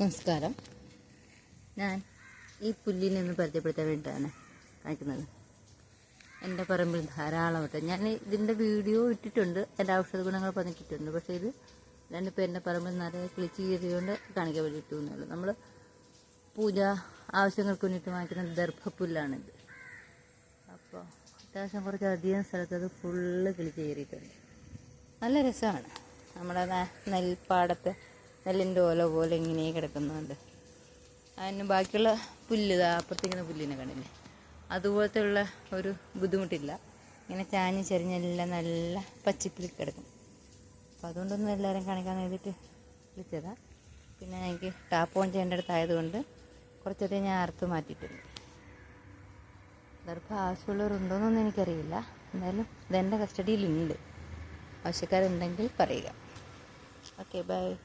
നമസ്കാരം. ഞാൻ ഈ പുല്ലിനെ ഒന്ന് പരിചയപ്പെടുത്താൻ വേണ്ടിയിട്ടാണ് കാണിക്കുന്നത്. എന്റെ പറമ്പിൽ ധാരാളം വട്ടം ഞാൻ ഇതിന്റെ വീഡിയോ ഇട്ടിട്ടുണ്ട്. എന്റെ ഔഷധ ഗുണങ്ങൾ പറഞ്ഞിട്ടുണ്ട് പക്ഷേ ഇത് ഞാനിപ്പോൾ എന്റെ പറമ്പിൽ നിറയെ കിളിച്ച് കീറിയുകൊണ്ട് കാണിക്കാൻ വേണ്ടി ഇട്ടു എന്നുള്ളൂ നമ്മൾ പൂജ ആവശ്യങ്ങൾക്ക് വേണ്ടിയിട്ട് വാങ്ങിക്കുന്ന ദർഭപ്പുല്ലാണിത്. അപ്പോൾ അത്യാവശ്യം കുറച്ച് അധികം സ്ഥലത്ത് അത് ഫുള്ള് കിളിച്ച് കയറിയിട്ടുണ്ട് നല്ല രസമാണ്. നമ്മുടെ നെൽപ്പാടത്തെ നെല്ലിന്റെ ഓല പോലെ ഇങ്ങനെ കിടക്കുന്നുണ്ട്. അതിന് ബാക്കിയുള്ള പുല്ല് ഇതാ അപ്പുറത്തിങ്ങനെ പുല്ലിനെ കണ്ടില്ലേ? അതുപോലത്തെ ഉള്ള ഒരു ബുദ്ധിമുട്ടില്ല. ഇങ്ങനെ ചാഞ്ഞ് ചെരിഞ്ഞെല്ലാം നല്ല പച്ചിപ്പിൽ കിടക്കും. അപ്പോൾ അതുകൊണ്ടൊന്നും എല്ലാവരും കാണിക്കാൻ വേണ്ടിയിട്ട് വിളിച്ചതാ. പിന്നെ എനിക്ക് ടാപ്പ് ഓൺ ചെയ്യേണ്ട അടുത്തായതുകൊണ്ട് കുറച്ചധികം ഞാൻ അറുത്ത് മാറ്റിയിട്ടുണ്ട്. ദർഭ ആവശ്യമുള്ളവരുണ്ടോയെന്നൊന്നും എനിക്കറിയില്ല. എന്തായാലും ഇതെന്റെ കസ്റ്റഡിയിലുണ്ട്. ആവശ്യക്കാരുണ്ടെങ്കിൽ പറയുക. Okay bye.